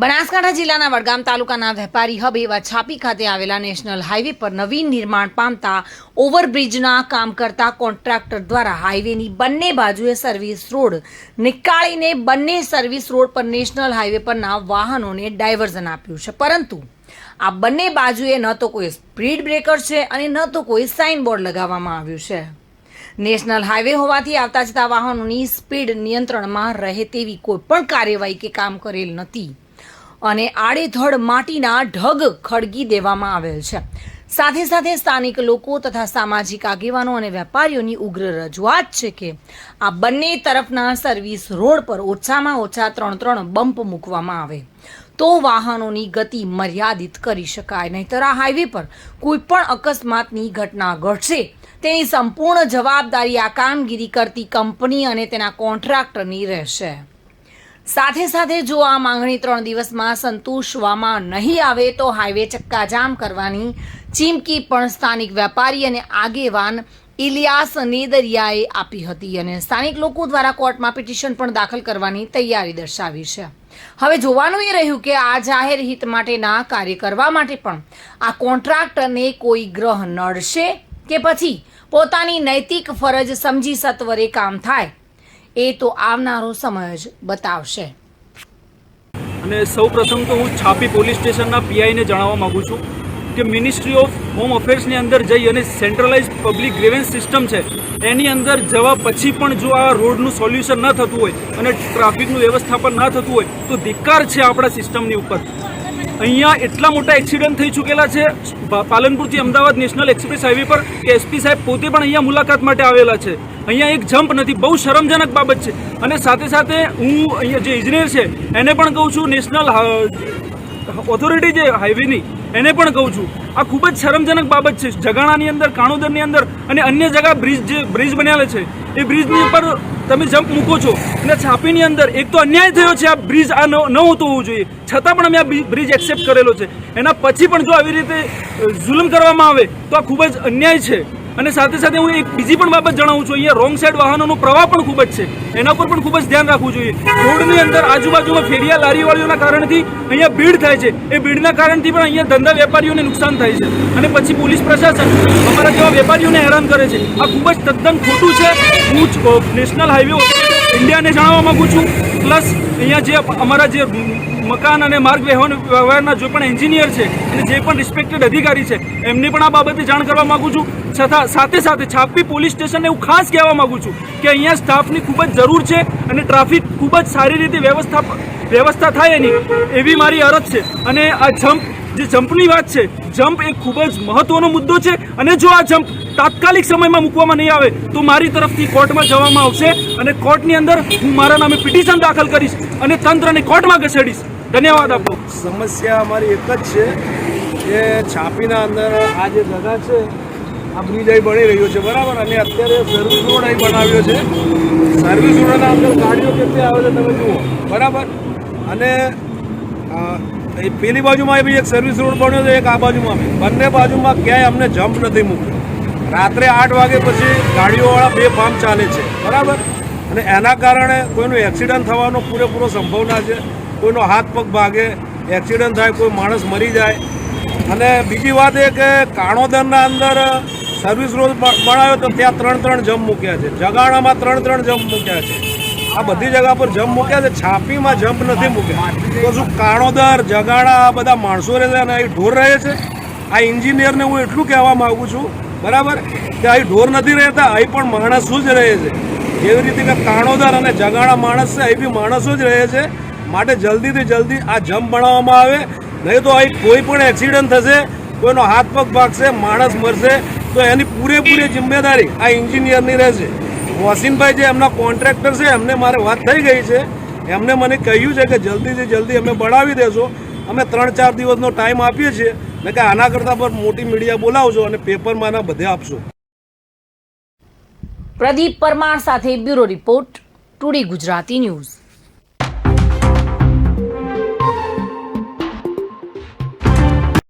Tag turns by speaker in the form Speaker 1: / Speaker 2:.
Speaker 1: બનાસકાંઠા જિલ્લાના વડગામ તાલુકાના વેપારી હબ એવા છાપી ખાતે આવેલા નેશનલ હાઈવે પર નવીન નિર્માણ પામતા ઓવરબ્રિજના કામ કરતા કોન્ટ્રાક્ટર દ્વારા હાઈવેની બંને બાજુએ સર્વિસ રોડ નિકાળીને બંને સર્વિસ રોડ પર નેશનલ હાઈવે પરના વાહનોને ડાયવર્ઝન આપ્યું છે. પરંતુ આ બંને બાજુએ ન તો કોઈ સ્પીડ બ્રેકર છે અને ન તો કોઈ સાઇન બોર્ડ લગાવવામાં આવ્યું છે. નેશનલ હાઈવે હોવાથી આવતા જતા વાહનોની સ્પીડ નિયંત્રણમાં રહે તેવી કોઈ પણ કાર્યવાહી કે કામ કરેલ નથી. અને આડેધડ માટીના ઢગ ખડગી દેવામાં આવેલ છે. સાથે સાથે સ્થાનિક લોકો તથા સામાજિક આગેવાનો અને વેપારીઓની ઉગ્ર રજૂઆત છે કે આ બંને તરફના સર્વિસ રોડ પર ઓછામાં ઓછા ત્રણ ત્રણ બમ્પ મૂકવામાં આવે. તો વાહનોની ગતિ મર્યાદિત કરી શકાય, નહીંતર આ હાઈવે પર કોઈ પણ અકસ્માતની ઘટના ઘટશે. તેની સંપૂર્ણ જવાબદારી આ કામગીરી કરતી કંપની અને તેના કોન્ટ્રાક્ટરની રહેશે. સાથે સાથે જો આ માંગણી ત્રણ દિવસમાં સંતોષવામાં નહીં આવે તો હાઈવે ચક્કાજામ કરવાની ચીમકી પણ સ્થાનિક વેપારી અને આગેવાન ઇલિયાસ નેદરિયાએ આપી હતી અને સ્થાનિક લોકો દ્વારા કોર્ટમાં પિટિશન પણ દાખલ કરવાની તૈયારી દર્શાવી છે. હવે જોવાનું એ રહ્યું કે આ જાહેર હિત માટેના કાર્ય કરવા માટે પણ આ કોન્ટ્રાક્ટરને કોઈ ગ્રહ નડશે કે પછી પોતાની નૈતિક ફરજ સમજી સત્વરે કામ થાય એ તો આવનારો સમય જ બતાવશે.
Speaker 2: અને સૌ પ્રથમ તો હું છાપી પોલીસ સ્ટેશનના પીઆઈને જણાવવા માગું છું કે મિનિસ્ટ્રી ઓફ હોમ અફેર્સની અંદર જઈ અને સેન્ટ્રલાઇઝ પબ્લિક ગ્રેવન્સ સિસ્ટમ છે, એની અંદર જવા પછી પણ જો આ રોડનું સોલ્યુશન ન થતું હોય અને ટ્રાફિકનું વ્યવસ્થાપન ન થતું હોય, તો ધિક્કાર છે આપણા સિસ્ટમની ઉપર. અહીંયા એટલા મોટા એક્સિડન્ટ થઈ ચૂકેલા છે પાલનપુરથી અમદાવાદ નેશનલ એક્સપ્રેસ હાઈવે પર કે એસપી સાહેબ પોતે પણ અહીંયા મુલાકાત માટે આવેલા છે. અહીંયા એક જમ્પ નથી, બહુ શરમજનક બાબત છે. અને સાથે સાથે હું અહીંયા જે ઇજનેર છે, એને પણ કહું છું, નેશનલ ઓથોરિટી જે હાઈવેની એને પણ કહું છું. આ ખૂબ જ શરમજનક બાબત છે. જગાણાની અંદર, કાણોદરની અંદર અને અન્ય જગા બ્રિજ જે બ્રિજ બનેલા છે, એ બ્રિજની ઉપર તમે જમ્પ મૂકો છો અને છાપીની અંદર એક તો અન્યાય થયો છે, આ બ્રિજ આ ન હોતો હોવું જોઈએ. છતાં પણ અમે આ બ્રિજ એક્સેપ્ટ કરેલો છે. એના પછી પણ જો આવી રીતે જુલમ કરવામાં આવે, તો આ ખૂબ જ અન્યાય છે. અને સાથે સાથે હું એક બીજી પણ બાબત જણાવું છું. અહીંયા રોંગ સાઈડ વાહનોનો પ્રવાહ પણ ખૂબ જ છે. એના પર પણ ખૂબ જ ધ્યાન રાખવું જોઈએ. રોડની અંદર આજુબાજુમાં ફેરિયા લારીવાળીઓના કારણથી અહીંયા ભીડ થાય છે. એ ભીડના કારણથી પણ અહીંયા ધંધા વેપારીઓને નુકસાન થાય છે. અને પછી પોલીસ પ્રશાસન અમારા જેવા વેપારીઓને હેરાન કરે છે. આ ખૂબ જ તદ્દન ખોટું છે. હું નેશનલ હાઈવે ઇન્ડિયાને જણાવવા માંગુ છું. પ્લસ અહીંયા જે અમારા જે મકાન અને માર્ગ વ્યવહાર, વ્યવહારના જે પણ એન્જિનિયર છે અને જે પણ રિસ્પેક્ટેડ અધિકારી છે, એમને પણ આ બાબતે જાણ કરવા માંગુ છું. સાથે સાથે છાપી પોલીસ સ્ટેશનને હું ખાસ કહેવા માગું છું કે અહીંયા સ્ટાફની ખૂબ જ જરૂર છે અને ટ્રાફિક ખૂબ જ સારી રીતે વ્યવસ્થા વ્યવસ્થા થાય એની. એવી મારી અરજ છે. અને આ જમ્પ જે જમ્પની વાત છે જમ્પ એ ખૂબ જ મહત્વનો મુદ્દો છે અને જો આ જમ્પ તાત્કાલિક સમયમાં મૂકવામાં નહીં આવે, તો મારી તરફથી કોર્ટમાં જવામાં આવશે અને કોર્ટની અંદર હું મારા નામે પિટિશન દાખલ કરીશ અને તંત્રને કોર્ટમાં ઘસેડીશ ધન્યવાદ આપો
Speaker 3: સમસ્યા અમારી એક જ છે કે છાપીના અંદર આ જે જગા છે આ બ્રિજ અહીં બની રહ્યો છે, બરાબર? અને અત્યારે સર્વિસ રોડ અહીં બનાવ્યો છે. સર્વિસ રોડના અંદર ગાડીઓ કેટલી આવે છે તમે જુઓ. બરાબર? અને એ પેલી બાજુમાં બી એક સર્વિસ રોડ બન્યો છે, એક આ બાજુમાં બી બંને બાજુમાં ક્યાંય અમને જમ્પ નથી મૂક્યો. રાત્રે આઠ વાગે પછી ગાડીઓવાળા બે ફાર્મ ચાલે છે. બરાબર? અને એના કારણે કોઈનું એક્સિડન્ટ થવાનો પૂરેપૂરો સંભાવના છે. કોઈનો હાથ પગ ભાગે એક્સિડન્ટ થાય, કોઈ માણસ મરી જાય. અને બીજી વાત એ કે કાણોદરના અંદર સર્વિસ રોલ બનાવ્યો તો ત્યાં ત્રણ ત્રણ જમ મૂક્યા છે. જગાણામાં ત્રણ ત્રણ જમ્પ મૂક્યા છે. આ બધી જગા પર જમ મૂક્યા છે. છાપીમાં જમ્પ નથી મૂક્યા. તો શું કાણોદર, જગાણા, આ બધા માણસો રહે છે અને અહીં ઢોર રહે છે? આ એન્જિનિયરને હું એટલું કહેવા માગું છું, બરાબર? કે અહીં ઢોર નથી રહેતા, અહીં પણ માણસો જ રહે છે. જેવી રીતે કે કાણોદર અને જગાણા માણસ છે, અહીં બી માણસો જ રહે છે. માટે જલ્દીથી જલ્દી આ જમ્પ બનાવવામાં આવે. નહીં તો અહીં કોઈ પણ એક્સિડન્ટ થશે, કોઈનો હાથ પગ ભાગશે, માણસ મરશે તો એની પૂરેપૂરી જિમ્મેદારી આ એન્જિનિયરની રહેશે. વસીનભાઈ જે એમના કોન્ટ્રાક્ટર છે, એમને મારે વાત થઈ ગઈ છે. એમને મને કહ્યું છે કે જલ્દીથી જલ્દી અમે બળાવી દેશો અમે ત્રણ ચાર દિવસનો ટાઈમ આપીએ છીએ. ને કે આના કરતાં પર મોટી મીડિયા બોલાવજો અને પેપરમાં આના બધે આપશો.
Speaker 1: પ્રદીપ પરમાર સાથે bureau report, today Gujarati news.